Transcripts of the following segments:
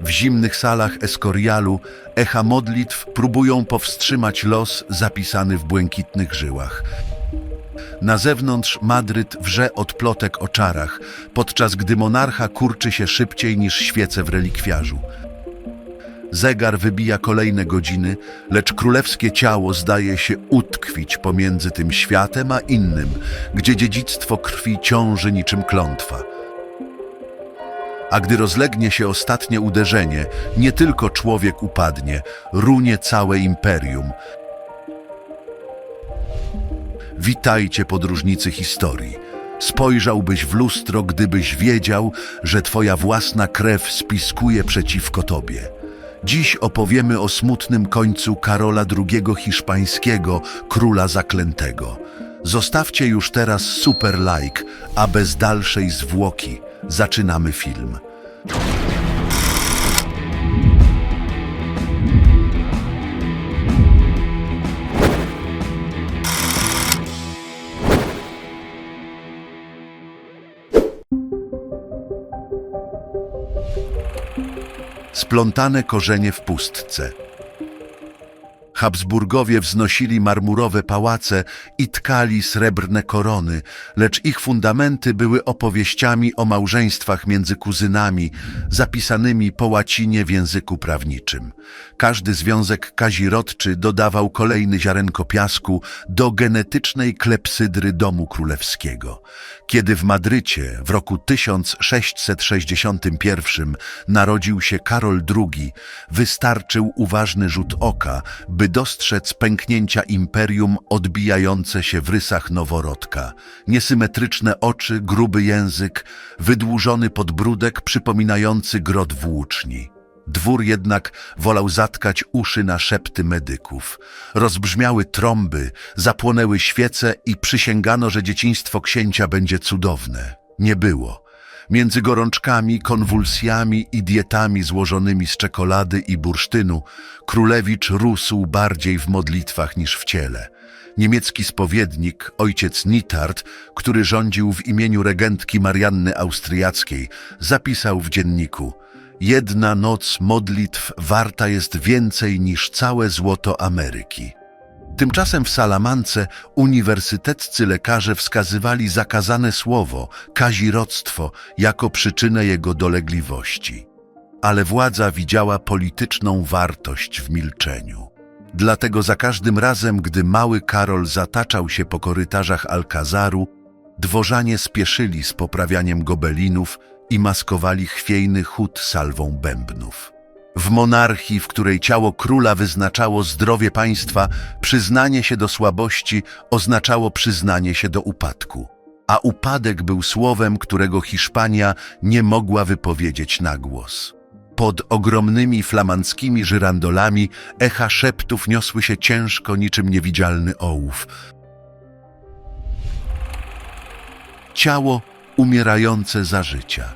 W zimnych salach Escorialu echa modlitw próbują powstrzymać los zapisany w błękitnych żyłach. Na zewnątrz Madryt wrze od plotek o czarach, podczas gdy monarcha kurczy się szybciej niż świece w relikwiarzu. Zegar wybija kolejne godziny, lecz królewskie ciało zdaje się utkwić pomiędzy tym światem a innym, gdzie dziedzictwo krwi ciąży niczym klątwa. A gdy rozlegnie się ostatnie uderzenie, nie tylko człowiek upadnie, runie całe imperium. Witajcie podróżnicy historii. Spojrzałbyś w lustro, gdybyś wiedział, że twoja własna krew spiskuje przeciwko tobie. Dziś opowiemy o smutnym końcu Karola II Hiszpańskiego, króla zaklętego. Zostawcie już teraz super like, a bez dalszej zwłoki zaczynamy film. Splątane korzenie w pustce. Habsburgowie wznosili marmurowe pałace i tkali srebrne korony, lecz ich fundamenty były opowieściami o małżeństwach między kuzynami, zapisanymi po łacinie w języku prawniczym. Każdy związek kazirodczy dodawał kolejny ziarenko piasku do genetycznej klepsydry domu królewskiego. Kiedy w Madrycie w roku 1661 narodził się Karol II, wystarczył uważny rzut oka, by dostrzec pęknięcia imperium odbijające się w rysach noworodka. Niesymetryczne oczy, gruby język, wydłużony podbródek przypominający grot włóczni. Dwór jednak wolał zatkać uszy na szepty medyków. Rozbrzmiały trąby, zapłonęły świece i przysięgano, że dzieciństwo księcia będzie cudowne. Nie było. Między gorączkami, konwulsjami i dietami złożonymi z czekolady i bursztynu, królewicz rósł bardziej w modlitwach niż w ciele. Niemiecki spowiednik, ojciec Nitard, który rządził w imieniu regentki Marianny Austriackiej, zapisał w dzienniku Jedna noc modlitw warta jest więcej niż całe złoto Ameryki. Tymczasem w Salamance uniwersyteccy lekarze wskazywali zakazane słowo, kazirodztwo, jako przyczynę jego dolegliwości. Ale władza widziała polityczną wartość w milczeniu. Dlatego za każdym razem, gdy mały Karol zataczał się po korytarzach Alkazaru, dworzanie spieszyli z poprawianiem gobelinów i maskowali chwiejny chód salwą bębnów. W monarchii, w której ciało króla wyznaczało zdrowie państwa, przyznanie się do słabości oznaczało przyznanie się do upadku. A upadek był słowem, którego Hiszpania nie mogła wypowiedzieć na głos. Pod ogromnymi flamandzkimi żyrandolami echa szeptów niosły się ciężko niczym niewidzialny ołów. Ciało umierające za życia.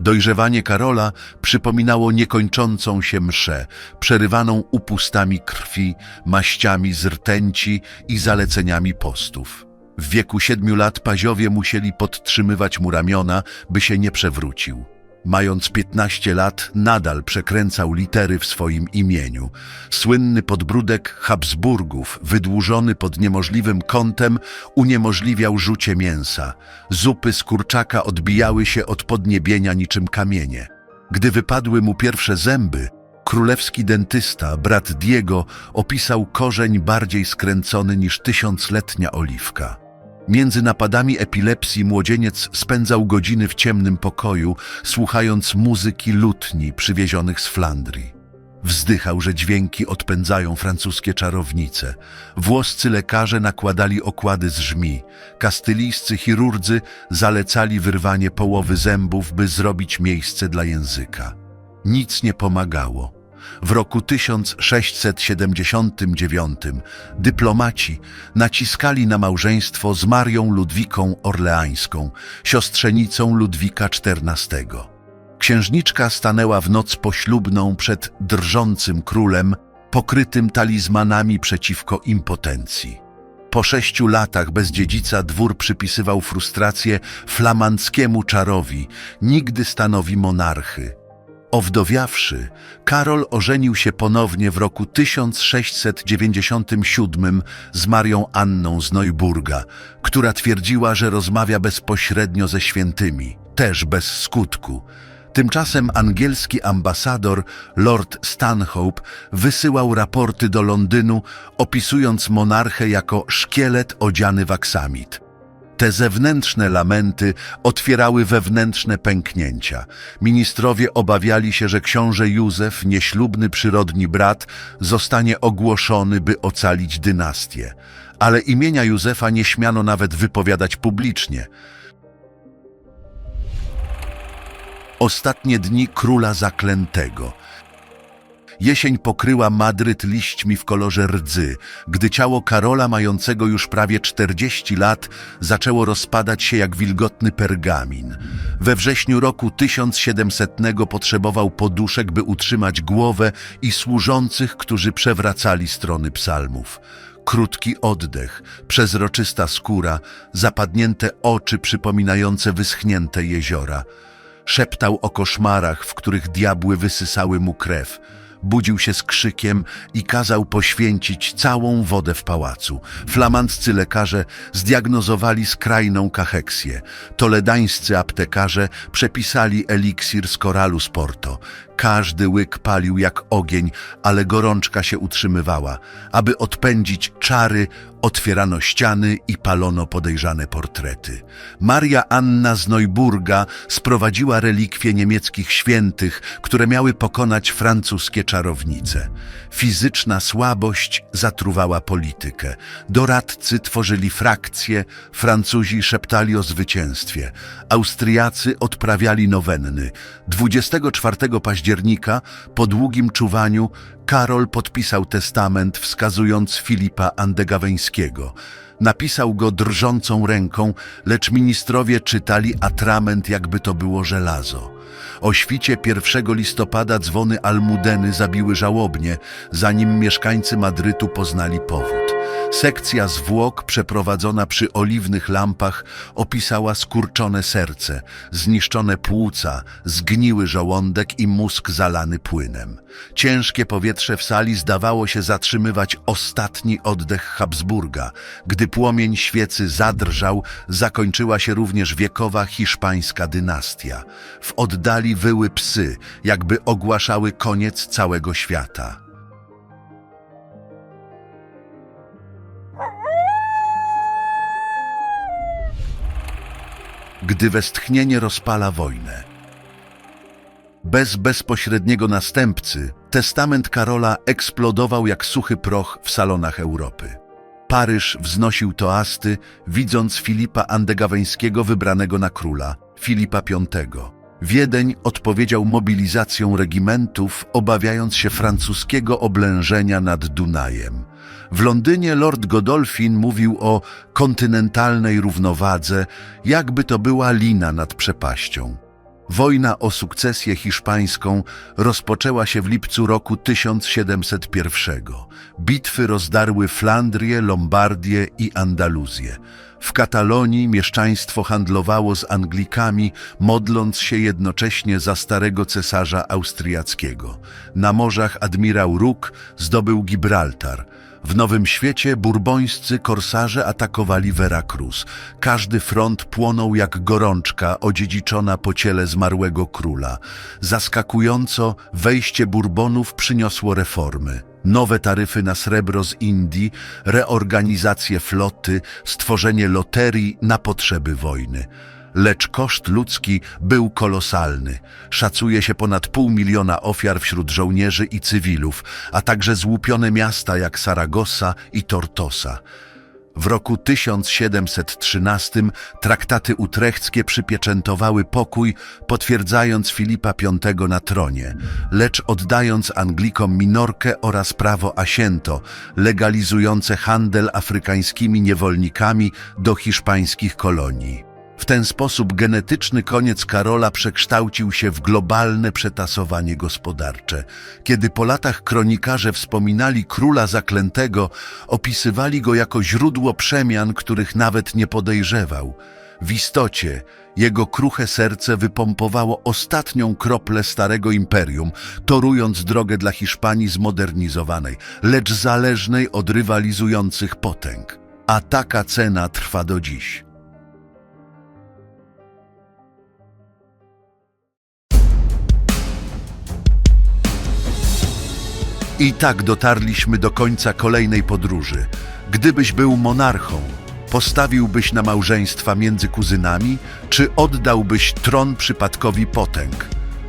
Dojrzewanie Karola przypominało niekończącą się mszę, przerywaną upustami krwi, maściami z rtęci i zaleceniami postów. W wieku siedmiu lat paziowie musieli podtrzymywać mu ramiona, by się nie przewrócił. Mając 15 lat, nadal przekręcał litery w swoim imieniu. Słynny podbródek Habsburgów, wydłużony pod niemożliwym kątem, uniemożliwiał rzucie mięsa. Zupy z kurczaka odbijały się od podniebienia niczym kamienie. Gdy wypadły mu pierwsze zęby, królewski dentysta, brat Diego, opisał korzeń bardziej skręcony niż tysiącletnia oliwka. Między napadami epilepsji młodzieniec spędzał godziny w ciemnym pokoju, słuchając muzyki lutni przywiezionych z Flandrii. Wzdychał, że dźwięki odpędzają francuskie czarownice. Włoscy lekarze nakładali okłady z żmi. Kastylijscy chirurdzy zalecali wyrwanie połowy zębów, by zrobić miejsce dla języka. Nic nie pomagało. W roku 1679 dyplomaci naciskali na małżeństwo z Marią Ludwiką Orleańską, siostrzenicą Ludwika XIV. Księżniczka stanęła w noc poślubną przed drżącym królem, pokrytym talizmanami przeciwko impotencji. Po sześciu latach bez dziedzica dwór przypisywał frustrację flamandzkiemu czarowi, nigdy stanowi monarchy. Owdowiawszy, Karol ożenił się ponownie w roku 1697 z Marią Anną z Neuburga, która twierdziła, że rozmawia bezpośrednio ze świętymi, też bez skutku. Tymczasem angielski ambasador Lord Stanhope wysyłał raporty do Londynu, opisując monarchę jako szkielet odziany w aksamit. Te zewnętrzne lamenty otwierały wewnętrzne pęknięcia. Ministrowie obawiali się, że książę Józef, nieślubny przyrodni brat, zostanie ogłoszony, by ocalić dynastię. Ale imienia Józefa nie śmiano nawet wypowiadać publicznie. Ostatnie dni króla zaklętego. Jesień pokryła Madryt liśćmi w kolorze rdzy, gdy ciało Karola, mającego już prawie 40 lat, zaczęło rozpadać się jak wilgotny pergamin. We wrześniu roku 1700 potrzebował poduszek, by utrzymać głowę i służących, którzy przewracali strony psalmów. Krótki oddech, przezroczysta skóra, zapadnięte oczy przypominające wyschnięte jeziora. Szeptał o koszmarach, w których diabły wysysały mu krew. Budził się z krzykiem i kazał poświęcić całą wodę w pałacu. Flamandzcy lekarze zdiagnozowali skrajną kacheksję. Toledańscy aptekarze przepisali eliksir z koralu sporto. Każdy łyk palił jak ogień, ale gorączka się utrzymywała. Aby odpędzić czary, otwierano ściany i palono podejrzane portrety. Maria Anna z Neuburga sprowadziła relikwie niemieckich świętych, które miały pokonać francuskie czarownice. Fizyczna słabość zatruwała politykę. Doradcy tworzyli frakcje, Francuzi szeptali o zwycięstwie, Austriacy odprawiali nowenny. 24 października, po długim czuwaniu, Karol podpisał testament wskazując Filipa Andegaweńskiego. Napisał go drżącą ręką, lecz ministrowie czytali atrament, jakby to było żelazo. O świcie 1 listopada dzwony Almudeny zabiły żałobnie, zanim mieszkańcy Madrytu poznali powód. Sekcja zwłok przeprowadzona przy oliwnych lampach opisała skurczone serce, zniszczone płuca, zgniły żołądek i mózg zalany płynem. Ciężkie powietrze w sali zdawało się zatrzymywać ostatni oddech Habsburga. Gdy płomień świecy zadrżał, zakończyła się również wiekowa hiszpańska dynastia. W oddali wyły psy, jakby ogłaszały koniec całego świata. Gdy westchnienie rozpala wojnę. Bez bezpośredniego następcy, testament Karola eksplodował jak suchy proch w salonach Europy. Paryż wznosił toasty, widząc Filipa Andegaweńskiego wybranego na króla, Filipa V. Wiedeń odpowiedział mobilizacją regimentów, obawiając się francuskiego oblężenia nad Dunajem. W Londynie Lord Godolphin mówił o kontynentalnej równowadze, jakby to była lina nad przepaścią. Wojna o sukcesję hiszpańską rozpoczęła się w lipcu roku 1701. Bitwy rozdarły Flandrię, Lombardię i Andaluzję. W Katalonii mieszczaństwo handlowało z Anglikami, modląc się jednocześnie za starego cesarza austriackiego. Na morzach admirał Rook zdobył Gibraltar. W Nowym Świecie burbońscy korsarze atakowali Veracruz. Każdy front płonął jak gorączka odziedziczona po ciele zmarłego króla. Zaskakująco wejście Burbonów przyniosło reformy. Nowe taryfy na srebro z Indii, reorganizację floty, stworzenie loterii na potrzeby wojny. Lecz koszt ludzki był kolosalny. Szacuje się ponad pół miliona ofiar wśród żołnierzy i cywilów, a także złupione miasta jak Saragossa i Tortosa. W roku 1713 traktaty utrechckie przypieczętowały pokój, potwierdzając Filipa V na tronie, lecz oddając Anglikom minorkę oraz prawo asiento, legalizujące handel afrykańskimi niewolnikami do hiszpańskich kolonii. W ten sposób genetyczny koniec Karola przekształcił się w globalne przetasowanie gospodarcze. Kiedy po latach kronikarze wspominali króla zaklętego, opisywali go jako źródło przemian, których nawet nie podejrzewał. W istocie jego kruche serce wypompowało ostatnią kroplę starego imperium, torując drogę dla Hiszpanii zmodernizowanej, lecz zależnej od rywalizujących potęg. A taka cena trwa do dziś. I tak dotarliśmy do końca kolejnej podróży. Gdybyś był monarchą, postawiłbyś na małżeństwa między kuzynami, czy oddałbyś tron przypadkowi potęg?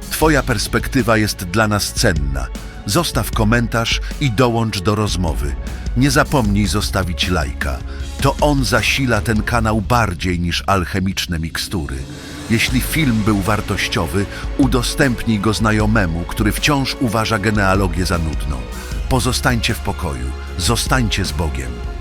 Twoja perspektywa jest dla nas cenna. Zostaw komentarz i dołącz do rozmowy. Nie zapomnij zostawić lajka. To on zasila ten kanał bardziej niż alchemiczne mikstury. Jeśli film był wartościowy, udostępnij go znajomemu, który wciąż uważa genealogię za nudną. Pozostańcie w pokoju, zostańcie z Bogiem.